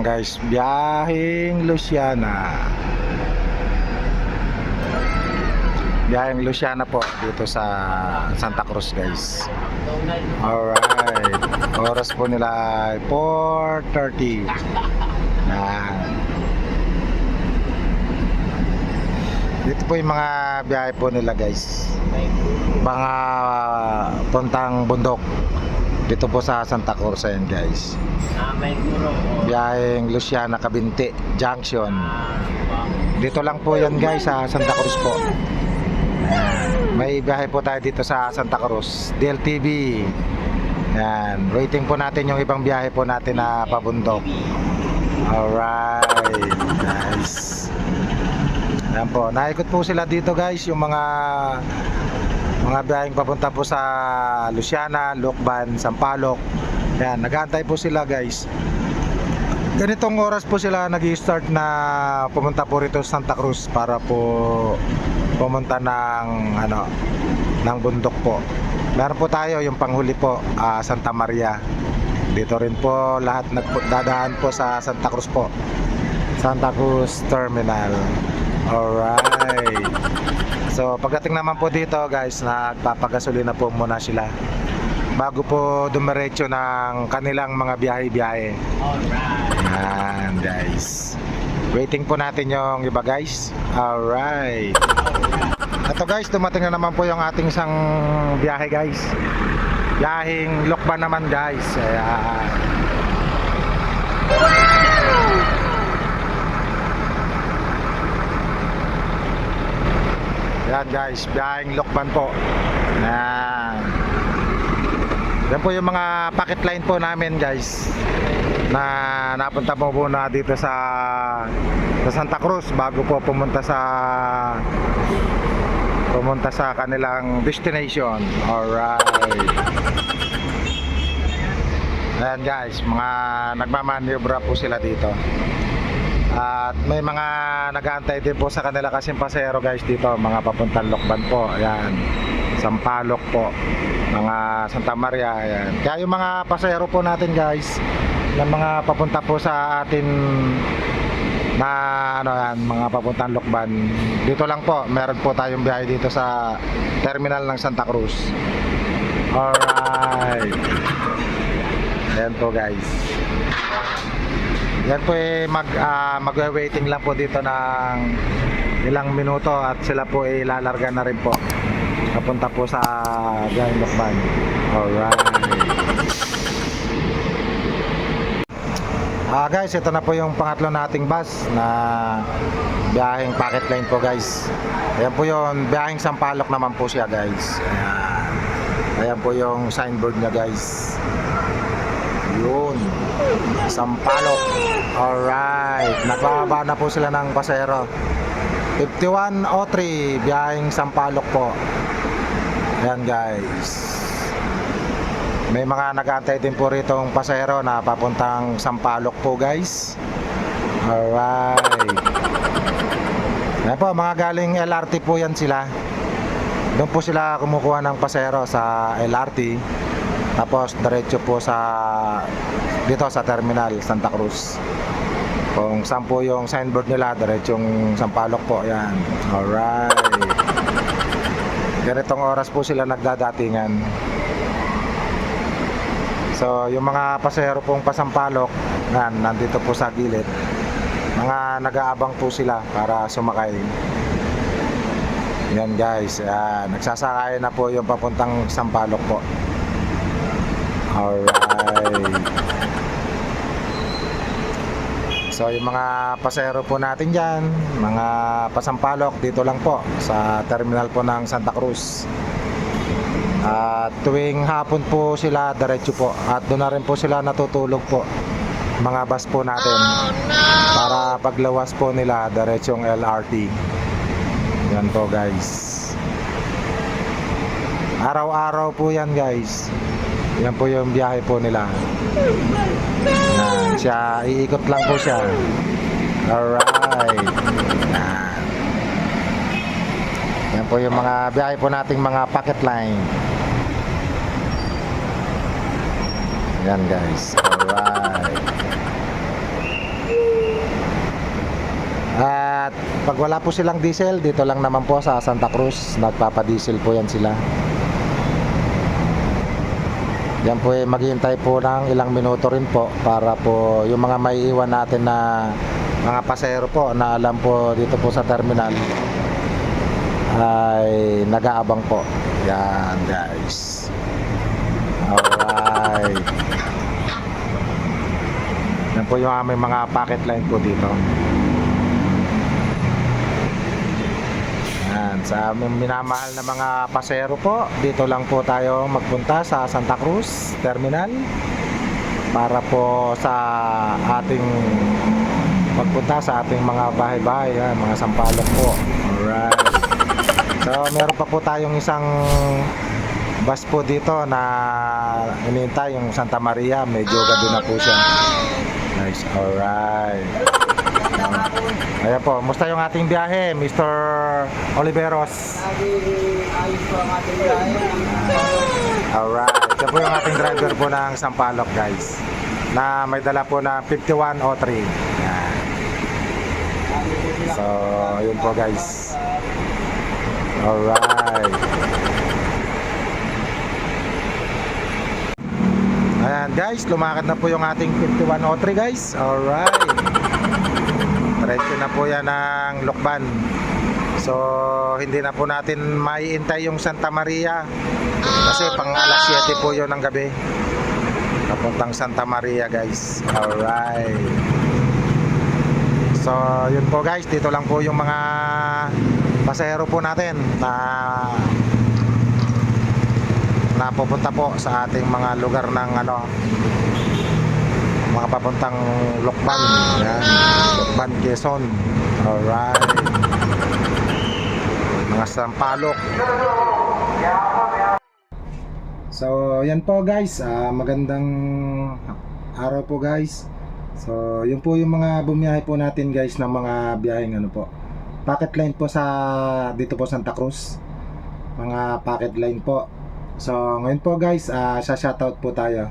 Yan guys, biyaheng Luciana. Biyaheng Luciana po dito sa Santa Cruz guys. Alright. Oras po nila ay 4.30. Yan. Dito po yung mga biyahe po nila guys. Mga puntang bundok. Dito po sa Santa Cruz yan guys. Ah, may guro po. Biyaheng Luciana Cabinte Junction. Dito lang po yan guys sa Santa Cruz po. May biyahe po tayo dito sa Santa Cruz. DLTV. Yan. Waiting po natin yung ibang biyahe po natin na pabundok. Alright. Nice. Yan po. Naikot po sila dito guys. Yung mga mga biyaheng papunta po sa Luciana, Lokban, Sampaloc. Yan. Nagantay po sila guys. Ganitong oras po sila nag start na pumunta po rito sa Santa Cruz para po pumunta ng ano ng bundok po. Meron po tayo yung panghuli po ah, Santa Maria. Dito rin po lahat nagdadaan po sa Santa Cruz po. Santa Cruz Terminal. Alright. So pagdating naman po dito guys, nagpapagasolina po muna sila bago po dumiretso ng kanilang mga biyahe-biyahe. alright. Yan guys. Waiting po natin yung iba guys. Alright. Ito guys, dumating na naman po yung ating isang biyahe guys. Biyaheng Lokban naman guys. Ayan. Yan guys, biyaheng Lokban po. Yan. Yan po yung mga packet line po namin guys na napunta po muna dito sa sa Santa Cruz bago po pumunta sa pumunta sa kanilang destination. Alright. Ayan guys, mga nagmamaniobra po sila dito. At may mga nag-aantay din po sa kanila kasing pasero guys dito, mga papuntang Lokban po. Ayan. Sampaloc po. Mga Santa Maria. Ayan. Kaya yung mga pasero po natin guys, yung mga papunta po sa atin na ano yan, mga papuntang Lokban. Dito lang po, meron po tayong biyahe dito sa terminal ng Santa Cruz. Alright. Ayan po guys. Yan po eh mag ah, magwe-waiting lang po dito ng ilang minuto at sila po ay lalarga na rin po. Papunta po sa Grand Lokban. Alright. Ah guys, ito na po yung pangatlo nating bus na biyaheng packet line po guys. Ayan po yung biyaheng Sampaloc naman po siya guys. Ayan. Ayan po yung signboard niya guys. Yun. Sampaloc. Alright. Nagbababa na po sila ng pasero. 5103 biyaheng Sampaloc po. Yan guys. May mga nag-aantay din po rito ang pasahero na papuntang Sampaloc po guys. Alright. Yan po, mga galing LRT po yan sila. Doon po sila kumukuha ng pasahero sa LRT. Tapos diretso po sa dito sa terminal Santa Cruz. Kung saan po yung signboard nila, diretsong Sampaloc po. Yan. Alright. Ganitong oras po sila nagdadatingan. So, yung mga pasahero pong pasampalok, yan, nandito po sa gilid. Mga nag-aabang po sila para sumakay. Yan guys, yan. Nagsasakay na po yung papuntang Sampalok po. Alright. So yung mga pasahero po natin dyan, mga pasampalok dito lang po sa terminal po ng Santa Cruz. At tuwing hapon po sila diretso po at doon na rin po sila natutulog po mga bus po natin para paglawas po nila diretsong LRT yan po guys araw-araw po yan guys yan po yung biyahe po nila yan, siya iikot lang po siya alright yan. yan po yung mga biyahe po nating mga pocket line Yan guys. Alright. At pag wala po silang diesel, dito lang naman po sa Santa Cruz, nagpapadiesel po yan sila. Yan po eh, maghihintay po ng ilang minuto rin po para po yung mga may iwan natin na mga pasahero po na alam po dito po sa terminal ay nag-aabang po. Yan guys. Alright. Yan po yung aming mga packet line po dito. Yan, sa minamahal na mga pasero po, dito lang po tayo magpunta sa Santa Cruz Terminal para po sa ating pagpunta sa ating mga bahay-bahay, yan, mga sampalok po. Alright. So, meron pa po tayong isang bus po dito na inintay yung Santa Maria. Medyo gabi na po siya. Nice. Alright. Ayan po. Musta yung ating biyahe, Mr. Oliveros? Alright. Siya po yung ating driver po ng Sampaloc, guys. Na may dala po na 5103. Yan. So, yun po, guys. Alright. Ayan guys, lumakad na po yung ating 5103 guys. Alright. Diretso na po yan ng Lokban. So, hindi na po natin maiintay yung Santa Maria. Kasi pang alas 7 po yun ng gabi. Papuntang Santa Maria guys. Alright. So, yun po guys. Dito lang po yung mga pasahero po natin na napupunta po sa ating mga lugar ng ano mga papuntang Lokban yan. Lokban Quezon. Alright. Mga sampalok. So yan po guys. Ah, magandang araw po guys. So yun po yung mga bumiyahe po natin guys ng mga biyaheng ano po. Packet line po sa dito po Santa Cruz. Mga packet line po. So ngayon po guys ah sa shoutout po tayo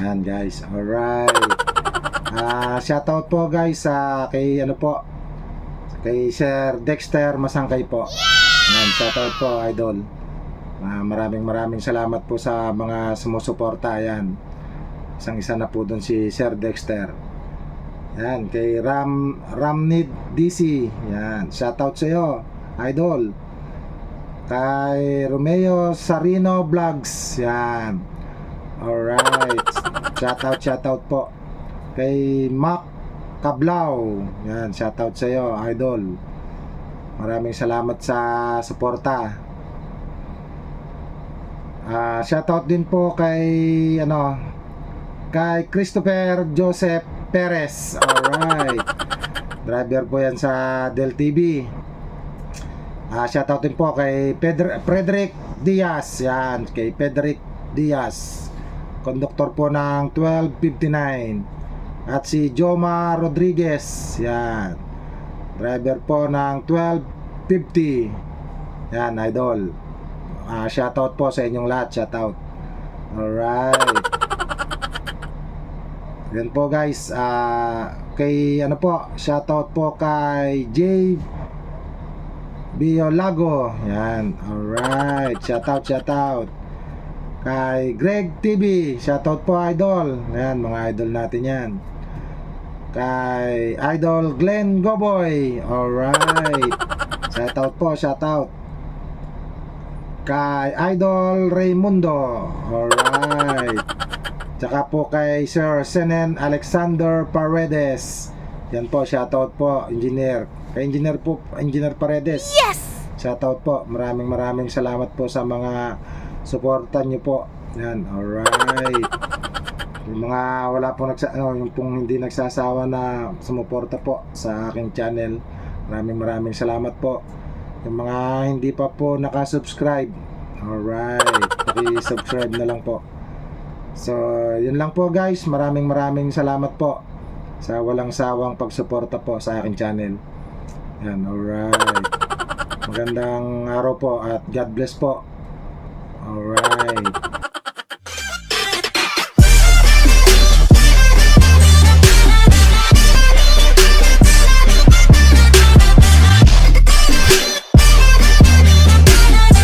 yan guys alright ah shoutout po guys sa kay ano po kay Sir Dexter Masangkay po yan shoutout po idol Ah, maraming maraming salamat po sa mga sumusuporta yan isang isa na po doon si Sir Dexter yan, kay Ram Ramnid DC. Yan, shoutout sa iyo, idol. Kay Romeo Sarino Vlogs. Yan. Alright. Shoutout, shoutout po. Kay Mac Kablao. Yan, shoutout sa iyo, idol. Maraming salamat sa suporta. Ah, shoutout din po kay ano kay Christopher Joseph Perez. Alright. Driver po yan sa Del TV. Ah, shoutout din po kay Pedro, Frederick Diaz. Yan, kay Frederick Diaz. Conductor po ng 1259. At si Joma Rodriguez. Yan. Driver po ng 1250. Yan, idol. Ah, shoutout po sa inyong lahat. Shoutout. Alright. Yan po guys, ah kay ano po, shoutout po kay J Biolago. Yan. Alright. Shoutout, shoutout. Kay Greg TV. Shoutout po idol. Yan, mga idol natin yan. Kay Idol Glenn Goboy. Alright. Shoutout po, shoutout. Kay Idol Raymundo. Alright. Tsaka po kay Sir Senen Alexander Paredes. Yan po, shoutout po, engineer. Kay engineer po, engineer Paredes. Yes! Shoutout po. Maraming maraming salamat po sa mga suporta niyo po. Yan, alright. Yung mga wala po nagsa ano, yung pong hindi nagsasawa na sumuporta po sa aking channel. Maraming maraming salamat po. Yung mga hindi pa po nakasubscribe. Alright. Paki-subscribe na lang po. So, yun lang po guys. Maraming maraming salamat po sa walang sawang pagsuporta po sa aking channel. Yan, alright. Magandang araw po at God bless po. Alright.